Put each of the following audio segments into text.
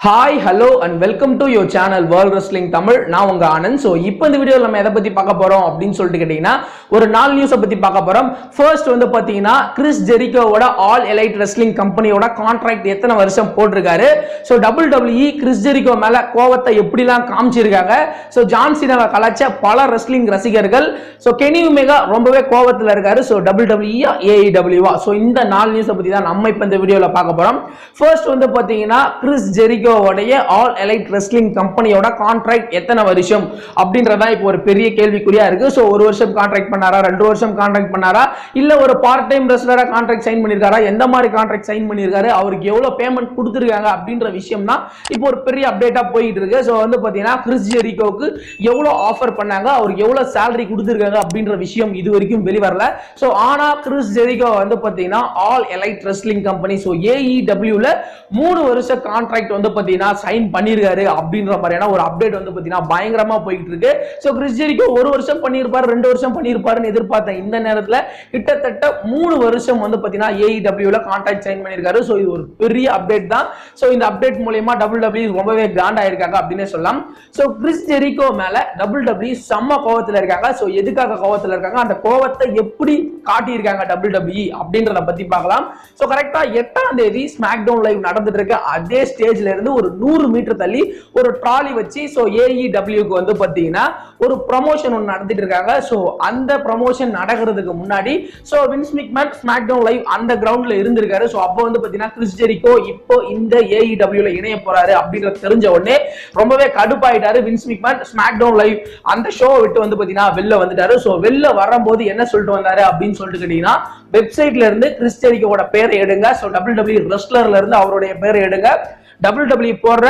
Hi hello and welcome to your channel world wrestling Tamil நான் உங்க Anand. So இப்போ இந்த வீடியோவில் நம்ம எதை பற்றி பார்க்க போகிறோம் அப்படின்னு சொல்லிட்டு கேட்டிங்கன்னா ஒரு நாலு நியூஸை பற்றி பார்க்க போகிறோம் ஃபர்ஸ்ட் வந்து பார்த்தீங்கன்னா கிறிஸ் ஜெரிக்கோவோட ஆல் எலைட் ரெஸ்லிங் கம்பெனியோட கான்ட்ராக்ட் எத்தனை வருஷம் போட்டிருக்காரு? So WWE Chris Jericho மேலே கோவத்தை எப்படிலாம் காமிச்சிருக்காங்க? ஸோ ஜான்சினாவை கலாச்ச பல ரெஸ்லிங் ரசிகர்கள். ஸோ கெனி உமேகா ரொம்பவே கோவத்தில் இருக்காரு. ஸோ டபுள் டபிள்யூஇ ஏஇடபிள்யூவா ஸோ இந்த நாலு நியூஸை பற்றி தான் நம்ம இப்போ இந்த வீடியோவில் பார்க்க போகிறோம் ஃபர்ஸ்ட் வந்து பார்த்தீங்கன்னா கிறிஸ் ஜெரிகோவோடைய ஆல் எலைட் ரெஸ்லிங் கம்பெனியோட கான்ட்ராக்ட் எத்தனை வருஷம்? அப்படின்றதான் இப்போ ஒரு பெரிய கேள்விக்குறியா இருக்கு. ஸோ ஒரு வருஷம் கான்ட்ராக்ட் பண்ணாரா? ரெண்டு வருஷம் கான்ட்ராக்ட் பண்ணாரா? இல்ல ஒரு பார்ட் டைம் ரெஸ்லரா கான்ட்ராக்ட் சைன் பண்ணிருக்காரா? எந்த மாதிரி கான்ட்ராக்ட் சைன் பண்ணிருக்காரு? அவருக்கு எவ்வளவு பேமெண்ட் கொடுத்துருக்காங்க? அப்படின்ற விஷயம் தான் இப்போ ஒரு பெரிய அப்டேட்டா போயிட்டு இருக்கு ஸோ வந்து பாத்தீங்கன்னா கிறிஸ் ஜெரிகோவுக்கு எவ்வளவு ஆஃபர் பண்ணாங்க? அவருக்கு எவ்வளவு சேலரி கொடுத்துருக்காங்க? அப்படின்ற விஷயம் இது வரைக்கும் வெளிவரல. ஸோ ஆனா கிறிஸ் ஜெரிகோ வந்து பாத்தீங்கன்னா all elite wrestling company so ஏஇடபிள்யூல மூணு வருஷ கான்ட்ராக்ட் வந்து பாத்தீங்கன்னா சைன் பண்ணிருக்காரு அப்படின்ற மாதிரியான ஒரு அப்டேட் வந்து பாத்தீங்கன்னா பயங்கரமா போயிட்டு இருக்கு. ஸோ கிறிஸ் ஒரு வருஷம் பண்ணியிருப்பாரு ரெண்டு வருஷம் பண்ணியிருப்பாருன்னு எதிர்பார்த்தேன். இந்த நேரத்தில் கிட்டத்தட்ட மூணு வருஷம் வந்து பார்த்தீங்கன்னா ஏஇடபிள்யூவில் கான்ட்ராக்ட் சைன் பண்ணியிருக்காரு. ஸோ இது ஒரு பெரிய அப்டேட் தான். ஸோ இந்த அப்டேட் மூலயமா டபுள் டபிள்யூ ரொம்பவே கிராண்ட் ஆயிருக்காங்க அப்படின்னு சொல்லலாம். ஸோ கிறிஸ் ஜெரிகோ மேலே டபுள் டபிள்யூ செம்ம கோவத்தில் இருக்காங்க. ஸோ எதுக்காக கோவத்தில் இருக்காங்க? அந்த கோவத்தை எப்படி காட்டியிருக்காங்க டபுள் டபிள்யூ அப்படின்றத பத்தி பார்க்கலாம். ஸோ கரெக்டா எட்டாம் தேதி ஸ்மாக் டவுன் லைவ் நடந்துட்டு இருக்க. அதே ஸ்டேஜ்ல இருந்து ஒரு நூறு மீட்டர் தள்ளி ஒரு ட்ராலி வச்சு ஸோ ஏஇடபிள்யூக்கு வந்து பார்த்தீங்கன்னா ஒரு ப்ரமோஷன் ஒன்று நடத்திட்டு இருக்காங்க. ஸோ அந்த ப்ரமோஷன் நடக்கிறதுக்கு முன்னாடி so Vince McMahon SmackDown live அந்த கிரவுண்டில் இருந்திருக்காரு. ஸோ அப்போ வந்து பார்த்தீங்கன்னா கிறிஸ் ஜெரிக்கோ இப்போ இந்த ஏஇடபிள்யூல இணைய போறாரு அப்படின்றது தெரிஞ்ச உடனே ரொம்பவே கடுப்பாயிட்டாரு Vince McMahon SmackDown live அந்த ஷோ விட்டு வந்து பார்த்தீங்கன்னா வெளில வந்துட்டாரு. ஸோ வெளில வரும்போது என்ன சொல்லிட்டு வந்தாரு அப்படின்னு சொல்லிட்டு கேட்டீங்கன்னா வெப்சைட்ல இருந்து கிறிஸ் ஜெரிகோவோட பேரை எடுங்க. ஸோ டபிள்யூ டபிள்யூ ரெஸ்லர்ல இருந்து அவருடைய பேரை எடுங்க. டபுள் டபிள்யூ போடுற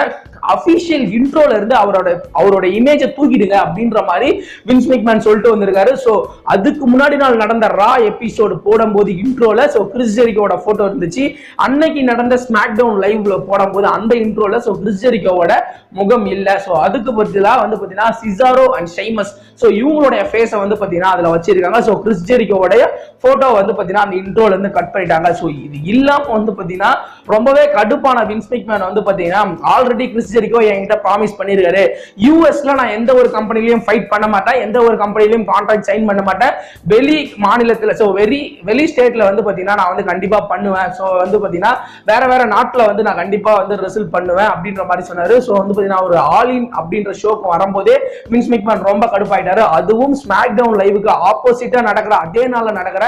அபிஷியல் இன்ட்ரோல இருந்து அவரோட அவரோட இமேஜை தூக்கிடுங்க அப்படின்ற மாதிரி வின்ஸ் மேக்மேன் சொல்லிட்டு வந்திருக்காரு. ஸோ அதுக்கு முன்னாடி நாள் நடந்த ரா எபிசோடு போடும்போது இன்ட்ரோல ஸோ கிறிஸ் ஜெரிகோவோட போட்டோ இருந்துச்சு. அன்னைக்கு நடந்த ஸ்மாக் டவுன் லைவ்ல போடும்போது அந்த இன்ட்ரோல ஸோ கிறிஸ் ஜெரிக்கோவோட முகம் இல்லை. ஸோ அதுக்கு பதிலாக வந்து பார்த்தீங்கன்னா சிசாரோ அண்ட் ஷைமஸ் ஸோ இவங்களுடைய ஃபேஸை வந்து பார்த்தீங்கன்னா அதில் வச்சிருக்காங்க. ஸோ கிறிஸ் ஜெரிகோவோடைய போட்டோ வந்து பார்த்தீங்கன்னா அந்த இன்ட்ரோல இருந்து கட் பண்ணிட்டாங்க. ஸோ இது இல்லாமல் வந்து பார்த்தீங்கன்னா ரொம்பவே கடுப்பான வின்ஸ் மிக்மேன் வந்து வந்து பாத்தீங்கன்னா ஆல்ரெடி கிறிஸ் ஜெரிகோ என்கிட்ட ப்ராமிஸ் பண்ணிருக்காரு. யூஎஸ்ல நான் எந்த ஒரு கம்பெனிலையும் ஃபைட் பண்ண மாட்டேன். எந்த ஒரு கம்பெனிலையும் கான்ட்ராக்ட் சைன் பண்ண மாட்டேன். வெளி மாநிலத்துல ஸோ வெளி வெளி ஸ்டேட்ல வந்து பாத்தீங்கன்னா நான் வந்து கண்டிப்பா பண்ணுவேன். ஸோ வந்து பாத்தீங்கன்னா வேற வேற நாட்டுல வந்து நான் கண்டிப்பா வந்து ரிசல்ட் பண்ணுவேன் அப்படின்ற மாதிரி சொன்னாரு. ஸோ வந்து பாத்தீங்கன்னா ஒரு ஆல் இன் அப்படின்ற ஷோக்கு வரும்போதே மின்ஸ் மிக்மேன் ரொம்ப கடுப்பாயிட்டாரு. அதுவும் ஸ்மாக் டவுன் லைவுக்கு ஆப்போசிட்டா நடக்கிற அதே நாள்ல நடக்கிற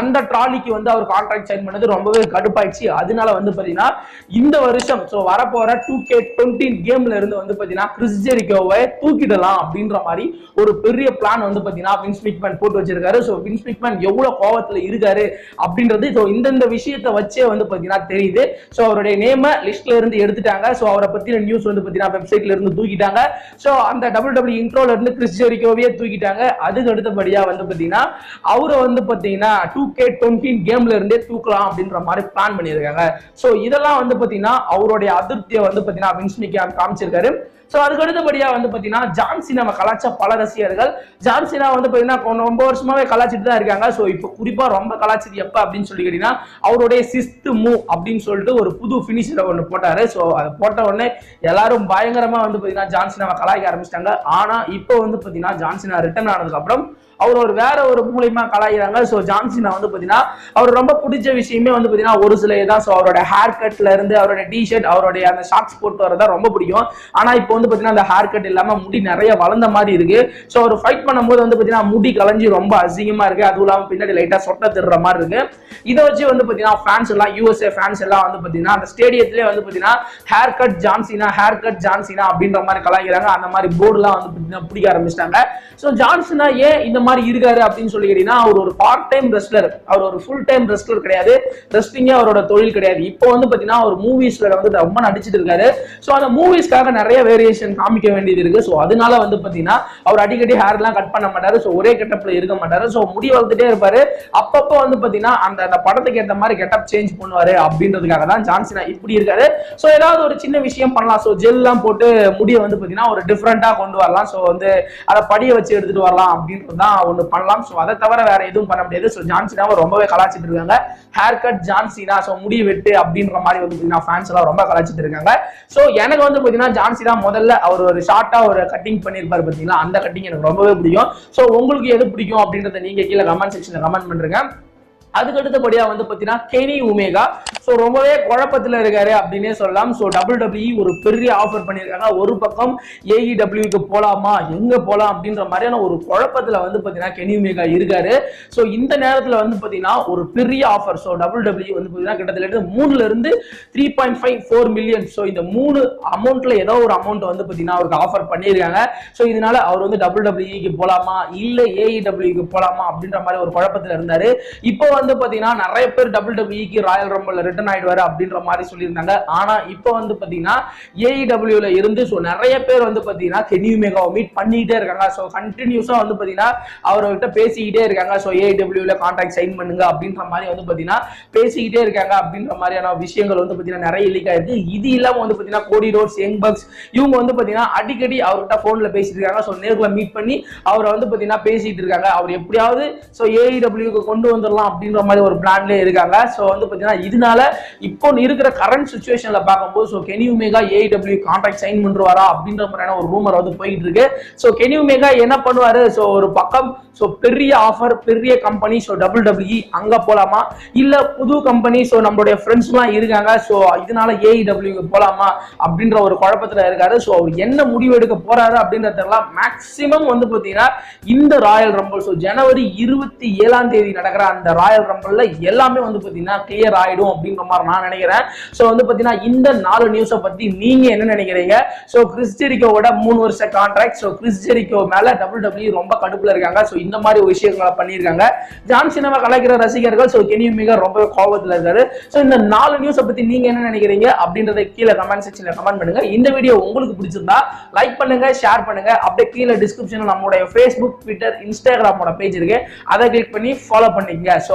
அந்த ட்ராலிக்கு வந்து அவர் கான்ட்ராக்ட் சைன் பண்ணது ரொம்பவே கடுப்பாயிடுச்சு. அதனால வந்து பாத்தீங்கன்னா இந்த வருஷம் ஸோ வரப்போற டூ கே டுவெண்ட்டி கேம்ல இருந்து வந்து பாத்தீங்கன்னா கிறிஸ் தூக்கிடலாம் அப்படின்ற மாதிரி ஒரு பெரிய பிளான் வந்து பாத்தீங்கன்னா வின்ஸ் மிக்மேன் போட்டு வச்சிருக்காரு. ஸோ வின்ஸ் மிக்மேன் எவ்வளவு கோவத்துல இருக்காரு அப்படின்றது ஸோ இந்தந்த விஷயத்தை வச்சே வந்து பாத்தீங்கன்னா தெரியுது. ஸோ அவருடைய நேம லிஸ்ட்ல இருந்து எடுத்துட்டாங்க. ஸோ அவரை பத்தின நியூஸ் வந்து பாத்தீங்கன்னா வெப்சைட்ல இருந்து தூக்கிட்டாங்க. ஸோ அந்த டபுள் டபுள் இன்ட்ரோல இருந்து கிறிஸ் தூக்கிட்டாங்க. அதுக்கு அடுத்தபடியா வந்து பாத்தீங்கன்னா அவரை வந்து பாத்தீங்கன்னா டூ கே டுவெண்ட்டி கேம்ல இருந்தே தூக்கலாம் அப்படின்ற மாதிரி பிளான் பண்ணியிருக்காங்க. ஸோ இதெல்லாம் வந்து பாத்தீங்கன்னா அவருடைய அதிருப்தியை வந்து பாத்தீங்கன்னா வின்ஸ் காமிச்சிருக்காரு. ஸோ அதுக்கு அடுத்தபடியா வந்து பாத்தீங்கன்னா ஜான்சி நம்ம கலாச்ச பல ரசிகர்கள். ஜான்சினா வந்து பாத்தீங்கன்னா ரொம்ப வருஷமாவே கலாச்சிட்டு தான் இருக்காங்க. ஸோ இப்போ குறிப்பா ரொம்ப கலாச்சது எப்ப அப்படின்னு சொல்லி கேட்டீங்கன்னா அவருடைய சிஸ்த் மூ அப்படின்னு சொல்லிட்டு ஒரு புது பினிஷரை ஒன்று போட்டாரு. ஸோ அதை போட்ட உடனே எல்லாரும் பயங்கரமா வந்து பாத்தீங்கன்னா ஜான்சினாவை கலாய்க்க ஆரம்பிச்சிட்டாங்க. ஆனா இப்போ வந்து பாத்தீங்கன்னா ஜான்சினா ரிட்டர்ன் ஆனதுக்கு அப்புறம் அவர் ஒரு வேற ஒரு மூலியமா கலாய்கிறாங்க ஸோ ஜான்சினா வந்து பார்த்தீங்கன்னா அவர் ரொம்ப பிடிச்ச விஷயமே வந்து பார்த்தீங்கன்னா ஒரு சில தான். ஸோ அவரோட ஹேர் கட்ல இருந்து அவரோட டிஷர்ட் அவருடைய அந்த ஷார்ட்ஸ் போட்டு வரதா ரொம்ப பிடிக்கும். ஆனா இப்போ வந்து பார்த்தீங்கன்னா அந்த ஹேர் கட் இல்லாம முடி நிறைய வளர்ந்த மாதிரி இருக்கு. ஸோ அவர் ஃபைட் பண்ணும்போது வந்து பார்த்தீங்கன்னா முடி கலைஞ்சி ரொம்ப அசிங்கமா இருக்கு. அதுவும் இல்லாமல் பின்னாடி லைட்டா சொட்ட திருற மாதிரி இருக்கு. இதை வச்சு வந்து பார்த்தீங்கன்னா ஃபேன்ஸ் எல்லாம் யூஎஸ்ஏ ஃபேன்ஸ் எல்லாம் வந்து பார்த்தீங்கன்னா அந்த ஸ்டேடியத்திலே வந்து பார்த்தீங்கன்னா hair cut John Cena hair cut John Cena அப்படின்ற மாதிரி கலாய்க்கிறாங்க. அந்த மாதிரி போர்டுலாம் வந்து பார்த்தீங்கன்னா பிடிக்க ஆரம்பிச்சிட்டாங்க. ஸோ ஜான்சினா ஏன் இந்த மாதிரி மாதிரி இருக்காரு அப்படின்னு சொல்லி கேட்டீங்கன்னா அவர் ஒரு பார்ட் டைம் ரெஸ்லர் அவர் ஒரு ஃபுல் டைம் ரெஸ்லர் கிடையாது. ரெஸ்லிங்கே அவரோட தொழில் கிடையாது. இப்போ வந்து பார்த்தீங்கன்னா அவர் மூவிஸ்ல வந்து ரொம்ப நடிச்சிட்டு இருக்காரு. ஸோ அந்த மூவிஸ்க்காக நிறைய வேரியேஷன் காமிக்க வேண்டியது இருக்கு. ஸோ அதனால வந்து பார்த்தீங்கன்னா அவர் அடிக்கடி ஹேர்லாம் கட் பண்ண மாட்டாரு. ஸோ ஒரே கெட்டப்ல இருக்க மாட்டாரு. ஸோ முடி வளர்த்துட்டே இருப்பாரு. அப்பப்போ வந்து பார்த்தீங்கன்னா அந்த அந்த படத்துக்கு ஏற்ற மாதிரி கெட்டப் சேஞ்ச் பண்ணுவாரு அப்படின்றதுக்காக தான் ஜான்சினா இப்படி இருக்காரு. ஸோ ஏதாவது ஒரு சின்ன விஷயம் பண்ணலாம். ஸோ ஜெல்லாம் போட்டு முடியை வந்து பார்த்தீங்கன்னா ஒரு டிஃப்ரெண்டாக கொண்டு வரலாம். ஸோ வந்து அதை படியை வச்சு எடுத்துட்டு வரலாம் அப்படின்றது தான் ஒன்று பண்ணலாம். ஸோ அதை தவிர வேற எதுவும் பண்ண முடியாது. ஸோ ஜான்சினாவை ரொம்பவே கலாச்சிட்டு இருக்காங்க. ஹேர் கட் ஜான்சினா ஸோ முடி வெட்டு அப்படின்ற மாதிரி வந்து பார்த்தீங்கன்னா ஃபேன்ஸ் எல்லாம் ரொம்ப கலாச்சிட்டு இருக்காங்க. ஸோ எனக்கு வந்து பாத்தீங்கன்னா ஜான்சினா முதல்ல அவர் ஒரு ஷார்ட்டாக ஒரு கட்டிங் பண்ணியிருப்பாரு பார்த்தீங்களா அந்த கட்டிங் எனக்கு ரொம்பவே பிடிக்கும். ஸோ உங்களுக்கு எது பிடிக்கும் அப்படின்றத நீங்க கீழே கமெண்ட் செக்ஷனில் கமெண்ட் பண்றீங்க அதுக்கு அடுத்தபடியா வந்து பாத்தீங்கன்னா கெனி உமேகா ஸோ ரொம்பவே குழப்பத்துல இருக்காரு அப்படின்னே சொல்லலாம். ஸோ டபுள் டபிள்யூ ஒரு பெரிய ஆஃபர் பண்ணியிருக்காங்க. ஒரு பக்கம் ஏஇடபிள்யூக்கு போலாமா? எங்க போலாம்? அப்படின்ற மாதிரியான ஒரு குழப்பத்துல வந்து பாத்தீங்கன்னா கெனி உமேகா இருக்காரு. ஸோ இந்த நேரத்துல வந்து பாத்தீங்கன்னா ஒரு பெரிய ஆஃபர் ஸோ டபுள் டபிள்யூ வந்து பாத்தீங்கன்னா கிட்டத்தட்ட மூணுல இருந்து three point five four million so இந்த மூணு அமௌண்ட்ல ஏதோ ஒரு அமௌண்ட் வந்து பாத்தீங்கன்னா அவருக்கு ஆஃபர் பண்ணியிருக்காங்க. ஸோ இதனால அவர் வந்து டபுள் டபிள்யூக்கு போலாமா? இல்ல ஏஇடபிள்யூக்கு போலாமா? அப்படின்ற மாதிரி ஒரு குழப்பத்துல இருந்தாரு. இப்போ வந்து பாத்தீங்கன்னா நிறைய பேர் டபுள் டபிள்யூக்கு ராயல் ரம்பிள் ரிட்டர்ன் ஆயிடுவாரு அப்படின்ற மாதிரி சொல்லியிருந்தாங்க. ஆனா இப்போ வந்து பாத்தீங்கன்னா ஏஇடபிள்யூல இருந்து ஸோ நிறைய பேர் வந்து பாத்தீங்கன்னா கெனியூ மேகாவை மீட் பண்ணிட்டே இருக்காங்க. ஸோ கண்டினியூஸா வந்து பாத்தீங்கன்னா அவர்கிட்ட பேசிக்கிட்டே இருக்காங்க. ஸோ ஏஇடபிள்யூல கான்டாக்ட் சைன் பண்ணுங்க அப்படின்ற மாதிரி வந்து பாத்தீங்கன்னா பேசிக்கிட்டே இருக்காங்க அப்படின்ற மாதிரியான விஷயங்கள் வந்து பாத்தீங்கன்னா நிறைய லீக் ஆயிருக்கு. இது இல்லாம வந்து பாத்தீங்கன்னா கோடி ரோட்ஸ் யங் பக்ஸ் இவங்க வந்து பாத்தீங்கன்னா அடிக்கடி அவர்கிட்ட போன்ல பேசிட்டு இருக்காங்க. ஸோ நேர்ல மீட் பண்ணி அவரை வந்து பாத்தீங்கன்னா பேசிட்டு இருக்காங்க. அவர் எப்படியாவது ஸோ ஏஇடபிள்யூக்கு கொண்டு வந்துடலாம் அப்படின்னு அப்படின்ற மாதிரி ஒரு பிளான்ல இருக்காங்க. ஸோ வந்து பார்த்தீங்கன்னா இதனால இப்போ இருக்கிற கரண்ட் சுச்சுவேஷன்ல பார்க்கும்போது so Kenny Omega AEW contract sign பண்ணுவாரா அப்படின்ற மாதிரியான ஒரு ரூமர் வந்து போயிட்டு இருக்கு. ஸோ கெனியூ மேகா என்ன பண்ணுவாரு? ஸோ ஒரு பக்கம் ஸோ பெரிய ஆஃபர் பெரிய கம்பெனி ஸோ டபுள் டபிள்யூ அங்க போலாமா? இல்ல புது கம்பெனி ஸோ நம்மளுடைய ஃப்ரெண்ட்ஸ்லாம் இருக்காங்க. ஸோ இதனால ஏஇடபிள்யூ போலாமா? அப்படின்ற ஒரு குழப்பத்துல இருக்காரு. ஸோ அவர் என்ன முடிவு எடுக்க போறாரு அப்படின்றதெல்லாம் மேக்சிமம் வந்து பார்த்தீங்கன்னா இந்த ராயல் ரம்பிள் ஸோ ஜனவரி இருபத்தி ஏழாம் தேதி நடக்கிற அந்த ராயல் ரம்பிள்ல எல்லாமே வந்து பார்த்தீங்கன்னா கிளியர் ஆயிடும் அப்படின்ற மாதிரி நான் நினைக்கிறேன். ஸோ வந்து பார்த்தீங்கன்னா இந்த நாலு நியூஸை பற்றி நீங்க என்ன நினைக்கிறீங்க? ஸோ கிறிஸ்டெரிக்கோவோட மூணு வருஷ கான்ட்ராக்ட் ஸோ கிறிஸ்டெரிக்கோ மேல டபுள் டபிள்யூ ரொம்ப கடுப்புல இருக்காங்க. ஸோ இந்த மாதிரி விஷயங்களை பண்ணியிருக்காங்க. ஜான் சினிமா கலைக்கிற ரசிகர்கள் ஸோ கெனியும் மிக ரொம்ப கோபத்துல இருக்காரு. ஸோ இந்த நாலு நியூஸை பத்தி நீங்க என்ன நினைக்கிறீங்க? அப்படின்றத கீழே கமெண்ட் செக்ஷனில் கமெண்ட் பண்ணுங்க. இந்த வீடியோ உங்களுக்கு பிடிச்சிருந்தா லைக் பண்ணுங்க ஷேர் பண்ணுங்க. அப்படியே கீழே டிஸ்கிரிப்ஷனில் நம்மளுடைய ஃபேஸ்புக் ட்விட்டர் இன்ஸ்டாகிராமோட பேஜ் இருக்கு. அதை கிளிக் பண்ணி ஃபாலோ பண்ணிக்கங்க. ஸோ